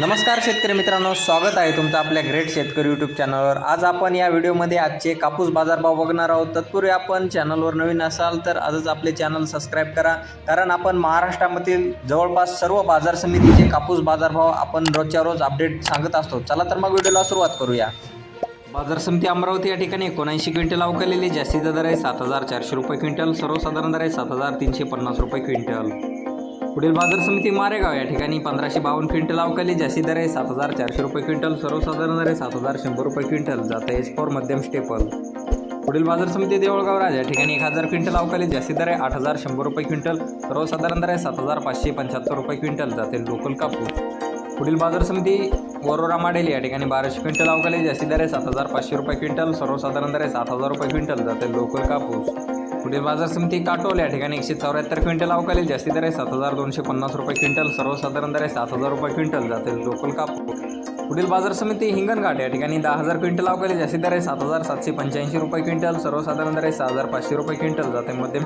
नमस्कार शेतकरी मित्रांनो स्वागत आहे तुमचं आपल्या ग्रेट शेतकरी यूट्यूब चॅनलवर आज आपण या व्हिडिओमध्ये आजचे कापूस बाजारभाव बघणार आहोत. तत्पूर्वी आपण चॅनलवर नवीन असाल तर आजच आपले चॅनल सबस्क्राईब करा. कारण आपण महाराष्ट्रामधील जवळपास सर्व बाजार समितीचे कापूस बाजारभाव आपण रोजच्या रोज अपडेट सांगत असतो. चला तर मग व्हिडिओला सुरुवात करूया. बाजार समिती अमरावती या ठिकाणी एकोणऐंशी क्विंटल अवकालेली जास्तीचा दर आहे सात हजार चारशे रुपये क्विंटल सर्वसाधारण दर आहे सात हजार तीनशे पन्नास रुपये क्विंटल. पुढील बाजार समिती मारेगाव या ठिकाणी पंधराशे बावन्न क्विंटल अवकाली जास्ती दर आहे सात हजार चारशे रुपये क्विंटल सर्वसाधारण दर आहे सात हजार शंभर रुपये क्विंटल. जाता एस फॉर मध्यम स्टेपल. पुढील बाजार समिती देवळगाव राज या ठिकाणी एक हजार क्विंटल अवकाली जास्ती दर आहे आठ हजार शंभर रुपये क्विंटल. सर्वसाधारण दर आहे सात हजार पाचशे पंच्याहत्तर रुपये क्विंटल. जाते लोकल कापूस. पुढील बाजार समिती वरोरा माडेल या ठिकाणी बाराशे क्विंटल अवकाली जास्ती दर आहे सात हजार पाचशे रुपये क्विंटल. सर्वसाधारण दर आहे सात हजार रुपये क्विंटल. जाते लोकल कापूस. पुढील बाजार समिती काटोल या ठिकाणी एकशे चौऱ्याहत्तर क्विंटल अवकाली जास्ती दर आहे. सात हजार दोनशे पन्नास रुपये क्विंटल. सर्वसाधारण दर आहे सात हजार रुपये क्विंटल. जातील लोकल कापूस पुढील बाजार समिती हिंगणघाट या ठिकाणी दहा हजार क्विंटल अवकाली जास्ती दर आहे. सात हजार सातशे पंच्याऐंशी रुपये क्विंटल. सर्वसाधारण दर आहे सहा हजार पाचशे रुपये क्विंटल. जाते मध्यम